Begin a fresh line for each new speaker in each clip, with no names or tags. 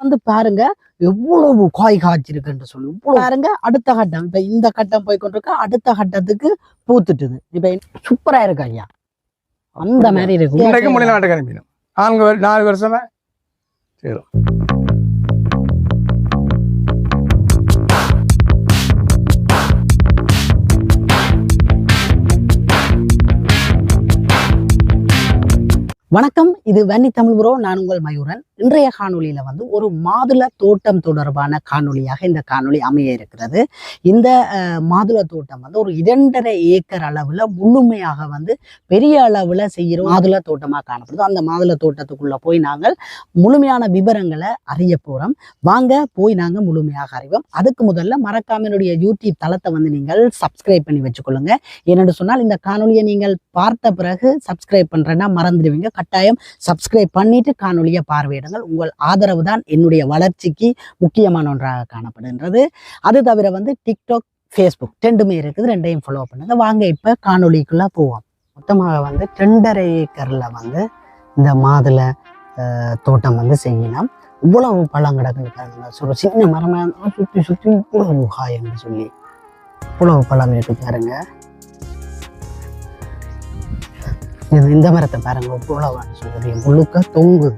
வந்து பாருங்க எவ்வளவு காய் காய்ச்சிருக்குன்னு சொல்லி இவ்வளவு பாருங்க அடுத்த கட்டம். இப்ப இந்த கட்டம் போய் கொண்டிருக்க அடுத்த கட்டத்துக்கு பூத்துட்டுது. இப்ப சூப்பரா இருக்கு ஐயா. அந்த மாதிரி இருக்கு.
நாலு வருஷமா. சரி
வணக்கம் இது வன்னி தமிழ் ப்ரோ. நான் உங்கள் மயூரன். இன்றைய காணொலியில வந்து ஒரு மாதுள தோட்டம் தொடர்பான காணொலியாக இந்த காணொலி அமைய இருக்கிறது. இந்த மாதுள தோட்டம் வந்து ஒரு இரண்டரை ஏக்கர் அளவுல முழுமையாக வந்து பெரிய அளவுல செய்கிற மாதுள தோட்டமாக காணப்படுது. அந்த மாதுள தோட்டத்துக்குள்ள போய் நாங்கள் முழுமையான விவரங்களை அறிய போறோம். வாங்க போய் நாங்கள் முழுமையாக அறிவோம். அதுக்கு முதல்ல மறக்காமனுடைய யூடியூப் தளத்தை வந்து நீங்கள் சப்ஸ்கிரைப் பண்ணி வச்சுக்கொள்ளுங்க. ஏனென்று சொன்னால் இந்த காணொலியை நீங்கள் பார்த்த பிறகு சப்ஸ்கிரைப் பண்றேன்னா மறந்துடுவீங்க. கட்டாயம் சப்ஸ்கிரைப் பண்ணிட்டு காணொலியை பார்வையிடுங்கள். உங்கள் ஆதரவு தான் என்னுடைய வளர்ச்சிக்கு முக்கியமான ஒன்றாக காணப்படுகின்றது. அது தவிர வந்து டிக்டாக் ஃபேஸ்புக் ரெண்டுமே இருக்குது. ரெண்டையும் ஃபாலோ பண்ணுங்க. வாங்க இப்போ காணொலிக்குள்ளே போவோம். மொத்தமாக வந்து ரெண்டரை ஏக்கரில் வந்து இந்த மாதுளை தோட்டம் வந்து செய்யணும் இவ்வளவு பழம் கிடக்குன்னு பாருங்க. ஒரு சின்ன மரமாக சுற்றி சுற்றி இவ்வளவு காயம்னு சொல்லி. இவ்வளவு பழம் இருக்கு பாருங்க. இது இந்த மரத்தை பாருங்க இவ்வளவுன்னு சொல்லி முழுக்க தொங்குது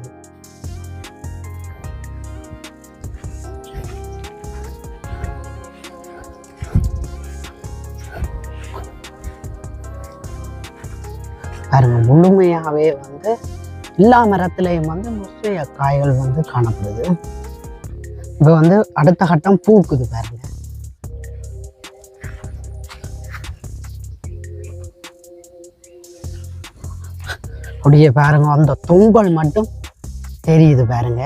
பாருங்க முழுமையாவே வந்து எல்லா மரத்திலையும் வந்து நிறைய காய்கள் வந்து காணப்படுது. இப்போ வந்து அடுத்த கட்டம் பூக்குது பாருங்க. அப்படியே பாருங்க அந்த தொங்கல் மட்டும் தெரியுது பாருங்க.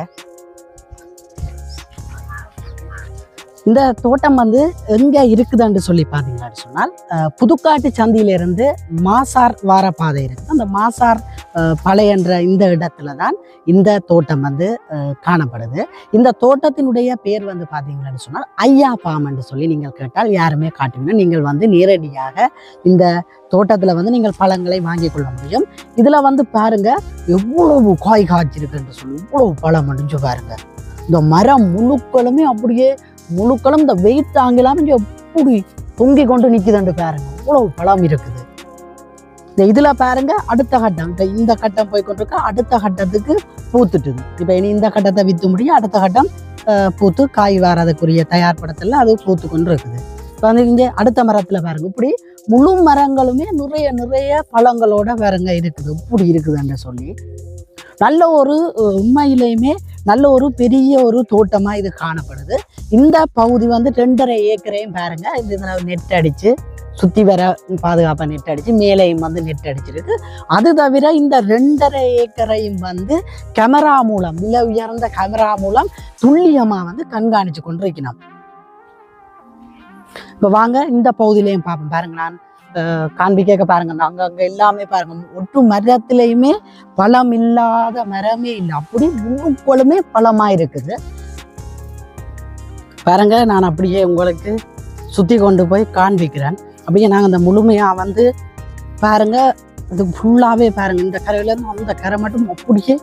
இந்த தோட்டம் வந்து எங்க இருக்குதுன்னு சொல்லி பார்த்தீங்கன்னு சொன்னால் புதுக்காட்டு சந்தியிலிருந்து மாசார் வார பாதை இருக்குது அந்த மாசார் பழையன்ற இந்த இடத்துல தான் இந்த தோட்டம் வந்து காணப்படுது. இந்த தோட்டத்தினுடைய பேர் வந்து பார்த்தீங்கன்னு சொன்னால் ஐயா பாம் என்று சொல்லி நீங்கள் கேட்டால் யாருமே காட்டுவீங்க. நீங்கள் வந்து நேரடியாக இந்த தோட்டத்தில் வந்து நீங்கள் பழங்களை வாங்கி கொள்ள முடியும். இதில் வந்து பாருங்க எவ்வளவு காய் காய்ச்சிருக்குன்னு சொல்லி இவ்வளவு பழம் முடிஞ்சு பாருங்க. இந்த மரம் முழுக்களுமே அப்படியே முழுக்களும் இந்த வெயிட் தாங்கலாம் இங்க எப்படி தொங்கி கொண்டு நிற்குதுன்னு பாருங்க. இவ்வளவு பழம் இருக்குது. இந்த இதுல பாருங்க அடுத்த கட்டம். இப்ப இந்த கட்டம் போய் கொண்டிருக்க அடுத்த கட்டத்துக்கு பூத்துட்டுது இப்ப இனி இந்த கட்டத்தை வித்து முடியும் அடுத்த கட்டம் அஹ், பூத்து காய் வர்றதுக்குரிய தயார்படுத்தல அது பூத்து கொண்டு இருக்குது இப்ப வந்து இங்க அடுத்த மரத்துல பாருங்க இப்படி முழு மரங்களுமே நிறைய நிறைய பழங்களோட பாருங்க இருக்குது. இப்படி இருக்குதுன்னு சொல்லி. நல்ல ஒரு உண்மையிலையுமே உண்மையிலேயுமே நல்ல ஒரு பெரிய ஒரு தோட்டமா இது காணப்படுது. இந்த பகுதி வந்து ரெண்டரை ஏக்கரையும் பாருங்க. இது இதில் நெட் அடிச்சு சுத்தி வர பாதுகாப்பா நெட் அடிச்சு மேலேயும் வந்து நெட் அடிச்சிருக்கு. அது தவிர இந்த ரெண்டரை ஏக்கரையும் வந்து கேமரா மூலம் விலை உயர்ந்த கேமரா மூலம் துல்லியமா வந்து கண்காணிச்சு கொண்டு இருக்கணும் இப்ப வாங்க இந்த பகுதியிலையும் பார்ப்போம். பாருங்க நான் காண்பிக்க பாருங்க. அங்க அங்க எல்லாமே பாருங்க. ஒட்டு மரத்திலையுமே பழம் இல்லாத மரமே இல்லை. அப்படி முழுக்கொழுமே பழமா இருக்குது பாருங்க நான் அப்படியே உங்களுக்கு சுற்றி கொண்டு போய் காண்பிக்கிறேன். அப்படியே நாங்கள் இந்த முழுமையாக வந்து பாருங்க இது ஃபுல்லாகவே பாருங்க. இந்த கரையிலேருந்து அந்த கரை மட்டும் அப்படியே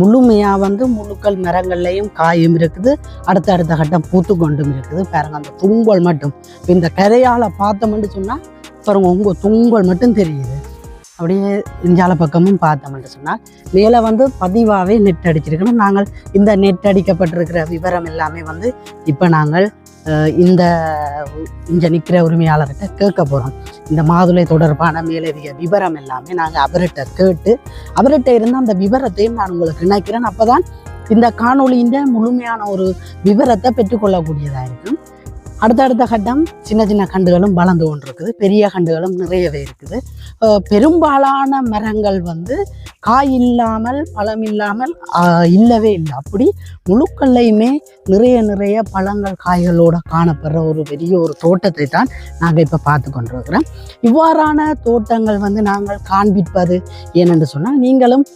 முழுமையாக வந்து முழுக்கள் மரங்கள்லையும் காயும் இருக்குது. அடுத்த அடுத்த கட்டம் பூத்து கொண்டும் இருக்குது. பாருங்க அந்த துங்கல் மட்டும். இந்த கரையால் பார்த்தோம்னு சொன்னால் பாருங்கள் உங்கள் துங்கல் மட்டும் தெரியுது. அப்படியே இஞ்சால பக்கமும் பார்த்தோம்னு சொன்னால் மேலே வந்து பதிவாகவே நெட் அடிச்சிருக்கணும். நாங்கள் இந்த நெட் அடிக்கப்பட்டிருக்கிற விவரம் எல்லாமே வந்து இப்போ நாங்கள் இந்த இங்கே நிற்கிற உரிமையாளர்கிட்ட கேட்க போகிறோம். இந்த மாதுளை தொடர்பான மேலதிக விவரம் எல்லாமே நாங்கள் அவர்கிட்ட கேட்டு அவர்கிட்ட இருந்த அந்த விவரத்தையும் நான் உங்களுக்கு நினைக்கிறேன் அப்போ தான் இந்த காணொலியின் முழுமையான ஒரு விவரத்தை பெற்றுக்கொள்ளக்கூடியதாக இருக்கும். அடுத்தடுத்த கட்டம் சின்ன சின்ன கண்டுகளும் வளர்ந்து கொண்டிருக்குது. பெரிய கண்டுகளும் நிறையவே இருக்குது. பெரும்பாலான மரங்கள் வந்து காய் இல்லாமல் பழம் இல்லாமல் இல்லவே இல்லை. அப்படி முழுக்கல்லையுமே நிறைய நிறைய பழங்கள் காய்களோட காணப்படுற ஒரு பெரிய ஒரு தோட்டத்தை தான் நாங்கள் இப்போ பார்த்து கொண்டிருக்கிறோம். இவ்வாறான தோட்டங்கள் வந்து நாங்கள் காண்பிப்பது ஏனென்று சொன்னால் நீங்களும்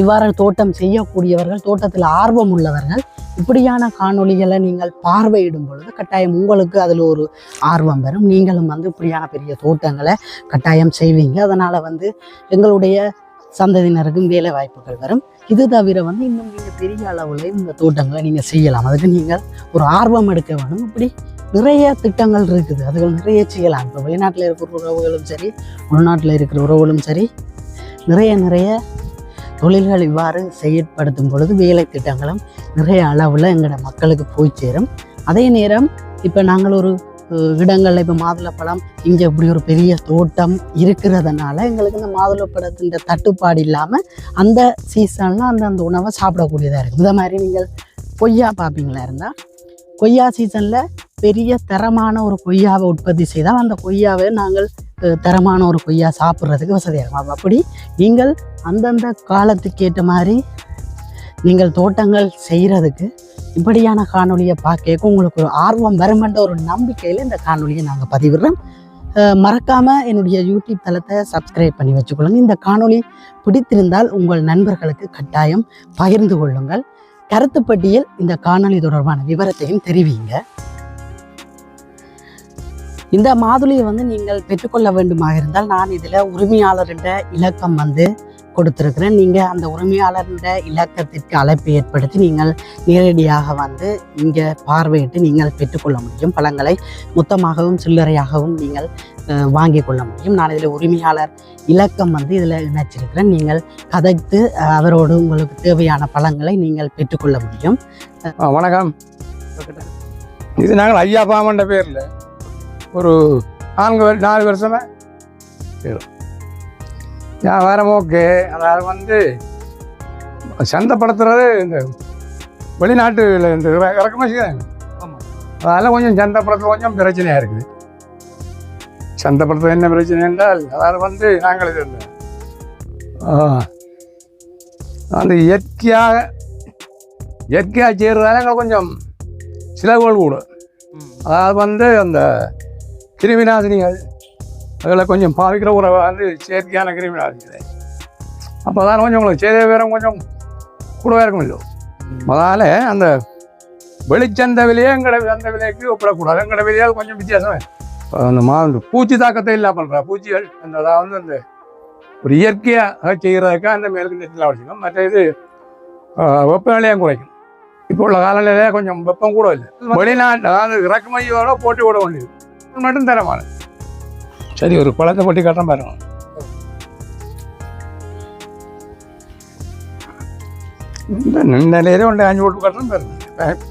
இவ்வாறான தோட்டம் செய்யக்கூடியவர்கள் தோட்டத்தில் ஆர்வம் உள்ளவர்கள் இப்படியான காணொளிகளை நீங்கள் பார்வையிடும் பொழுது கட்டாயம் உங்களுக்கு அதில் ஒரு ஆர்வம் வரும். நீங்களும் வந்து இப்படியான பெரிய தோட்டங்களை கட்டாயம் செய்வீங்க. அதனால் வந்து எங்களுடைய சந்ததியினருக்கும் வேலை வாய்ப்புகள் வரும். இது தவிர வந்து இன்னும் நீங்கள் பெரிய அளவில் இந்த தோட்டங்களை நீங்கள் செய்யலாம். அதுக்கு நீங்கள் ஒரு ஆர்வம் எடுக்க வேணும். இப்படி நிறைய திட்டங்கள் இருக்குது. அதுகள் நிறைய செய்யலாம். இப்போ வெளிநாட்டில் இருக்கிற உறவுகளும் சரி உள்நாட்டில் இருக்கிற உறவுகளும் சரி நிறைய நிறைய தொழில்கள் இவ்வாறு செயற்படுத்தும் பொழுது வேலை திட்டங்களும் நிறைய அளவில் எங்களோட மக்களுக்கு போய் சேரும். அதே நேரம் இப்போ நாங்கள் ஒரு இடங்களில் இப்போ மாதுளப்பழம் இங்கே இப்படி ஒரு பெரிய தோட்டம் இருக்கிறதுனால எங்களுக்கு இந்த மாதுளப்பழத்தின் தட்டுப்பாடு இல்லாமல் அந்த சீசனில் அந்த அந்த உணவை சாப்பிடக்கூடியதாக இருக்குது இந்த மாதிரி நீங்கள் கொய்யா பார்ப்பீங்களா இருந்தால் கொய்யா சீசனில் பெரிய தரமான ஒரு கொய்யாவை உற்பத்தி செய்தால் அந்த கொய்யாவை நாங்கள் தரமான ஒரு கொய்யா சாப்பிட்றதுக்கு வசதியாக இருக்கும். அப்படி நீங்கள் அந்தந்த காலத்துக்கு ஏற்ற மாதிரி நீங்கள் தோட்டங்கள் செய்கிறதுக்கு இப்படியான காணொலியை பார்க்க உங்களுக்கு ஒரு ஆர்வம் வருமென்ற ஒரு நம்பிக்கையில் இந்த காணொலியை நாங்கள் பதிவிடுறோம். மறக்காமல் என்னுடைய யூடியூப் தளத்தை சப்ஸ்கிரைப் பண்ணி வச்சுக்கொள்ளுங்க. இந்த காணொலி பிடித்திருந்தால் உங்கள் நண்பர்களுக்கு கட்டாயம் பகிர்ந்து கொள்ளுங்கள். கருத்துப்பட்டியல் இந்த காணொளி தொடர்பான விவரத்தையும் தெரிவிங்க இந்த மாதுளையை வந்து நீங்கள் பெற்றுக்கொள்ள வேண்டுமாக இருந்தால் நான் இதில் உரிமையாளர்கிட்ட இலக்கம் வந்து கொடுத்துருக்குறேன். நீங்கள் அந்த உரிமையாளர்கிட்ட இலக்கத்திற்கு அழைப்பு ஏற்படுத்தி நீங்கள் நேரடியாக வந்து இங்கே பார்வையிட்டு நீங்கள் பெற்றுக்கொள்ள முடியும். பழங்களை மொத்தமாகவும் சில்லறையாகவும் நீங்கள் அஹ், வாங்கிக் கொள்ள முடியும். நான் இதில் உரிமையாளர் இலக்கம் வந்து இதில் இணைச்சிருக்கிறேன். நீங்கள் கதைத்து அவரோடு உங்களுக்கு தேவையான பழங்களை நீங்கள் பெற்றுக்கொள்ள முடியும்.
வணக்கம். இது நாங்கள் ஐயா பாமன்ற பேரில். ஒரு நான்கு நாலு வருஷமா? செய்றோம். வியாபாரம் ஓகே அதாவது வந்து சந்தைப்படுத்துறது இந்த வெளிநாட்டில் இந்த இற- இறக்குமதி செய்கிறாங்க அதனால் கொஞ்சம் சந்தைப்படுத்துறது கொஞ்சம் பிரச்சனையாக இருக்குது. சந்தைப்படுத்துறது என்ன பிரச்சனை என்றால் அதாவது வந்து நாங்கள் இது அந்த இயற்கையாக இயற்கையாக செய்கிறதால எங்களுக்கு கொஞ்சம் செலவுகள் கூட அதாவது வந்து அந்த கிருமி நாசினிகள் அதில் கொஞ்சம் பாவிக்கிற உறவை வந்து செயற்கையான கிருமி நாசினிகள் அப்போ தான் கொஞ்சம் உங்களுக்கு செய்த வேறம் கொஞ்சம் கூடவே இருக்கும் இல்லையோ? அதனால் அந்த வெளிச்சந்த விலையே எங்கட அந்த விலைக்கு ஒப்பிடக்கூடாது. எங்கட விலையால் கொஞ்சம் வித்தியாசம் அந்த மா பூச்சி தாக்கத்தை இல்லாம பண்ணுறா பூச்சிகள் அந்த அதாவது அந்த ஒரு இயற்கையாக செய்கிறதுக்காக அந்த மேலுக்கு நெட்டில் வச்சுக்கணும். மற்ற இது வெப்பநிலையும் குறைக்கும் இப்போ உள்ள காலநிலையில கொஞ்சம் வெப்பம் கூட இல்லை. வெளிநாட்டு அதாவது இறக்குமதியோட போட்டி விட வேண்டியது. மட்டும் தரமான சரி ஒரு குளத்தை போட்டி கட்டுற பாருங்க இந்த நிலையிலே ஒன்று அஞ்சு போட்டு கட்டுறோம் பாருங்க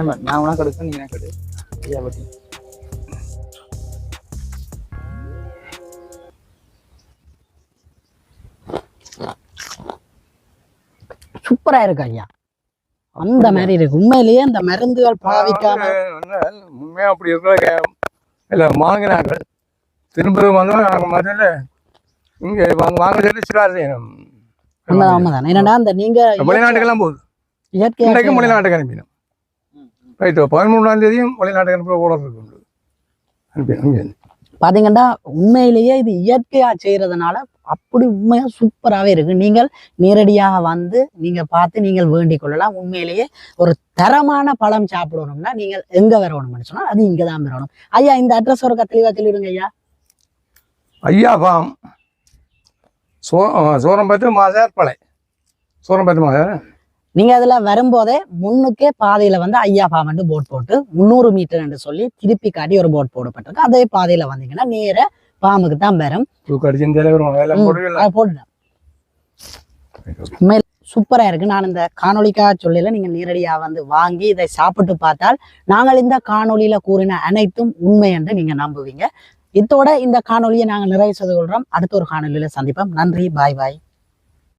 ஏம்மா, நான் உனக்கு எடுக்க நீ எனக்கு எடு ஐயா பட்டி
சூப்பராக இருக்கு ஐயா. அந்த மாதிரி இருக்கு. உண்மையிலேயே அந்த மருந்துகள் பாவிக்காம
உண்மையாக அப்படி இருக்கிற இல்லை வாங்கினாங்க. திரும்ப வந்து நாங்கள் முதல்ல இங்கே வாங்க வாங்க சொல்லி சிறார்
என்னடா அந்த நீங்க
வெளிநாட்டுக்கெல்லாம் போகுது.
இயற்கையாக
இன்றைக்கும் வெளிநாட்டுக்கு அனுப்பினோம். ரைட்டு பதிமூணாம் தேதியும் வெளிநாட்டுக்கு அனுப்ப கூட இருக்கு. அனுப்பினோம்
பாத்தீங்கன்னா உண்மையிலேயே இது இயற்கையா செய்யறதுனால அப்படி உண்மையா சூப்பராகவே இருக்கு. நீங்கள் நேரடியாக வந்து நீங்க பார்த்து நீங்கள் வேண்டிக் கொள்ளலாம். உண்மையிலேயே ஒரு தரமான பழம் சாப்பிடணும்னா நீங்கள் எங்க வரணும்னு சொன்னா அது இங்க தான் வரணும். ஐயா இந்த அட்ரஸ் ஒரு தெளிவா சொல்லிடுங்க ஐயா.
ஐயா ஃபார்ம். சோ சோரம்பத்து மாசார் பழை சோரம்பத்து மாசார்
நீங்க அதுல வரும்போதே முன்னுக்கே பாதையில வந்து ஐயா பாமண்டு போட் போட்டு முந்நூறு மீட்டர் என்று சொல்லி திருப்பி காட்டி ஒரு போட் போடப்பட்டிருக்கு. அதே பாதையில வந்தீங்கன்னா நேர பாம்புக்கு தான் வரும். போட்டுட்டேன் உண்மையில சூப்பரா இருக்கு. நான் இந்த காணொளிக்காக சொல்லல நீங்க நேரடியா வந்து வாங்கி இதை சாப்பிட்டு பார்த்தால் நாங்கள் இந்த காணொளியில கூறின அனைத்தும் உண்மை என்று நீங்க நம்புவீங்க. இத்தோட இந்த காணொளியை நாங்கள் நிறைவு செய்து கொள்றோம் அடுத்த ஒரு காணொளியில சந்திப்போம். நன்றி. பாய் பாய்.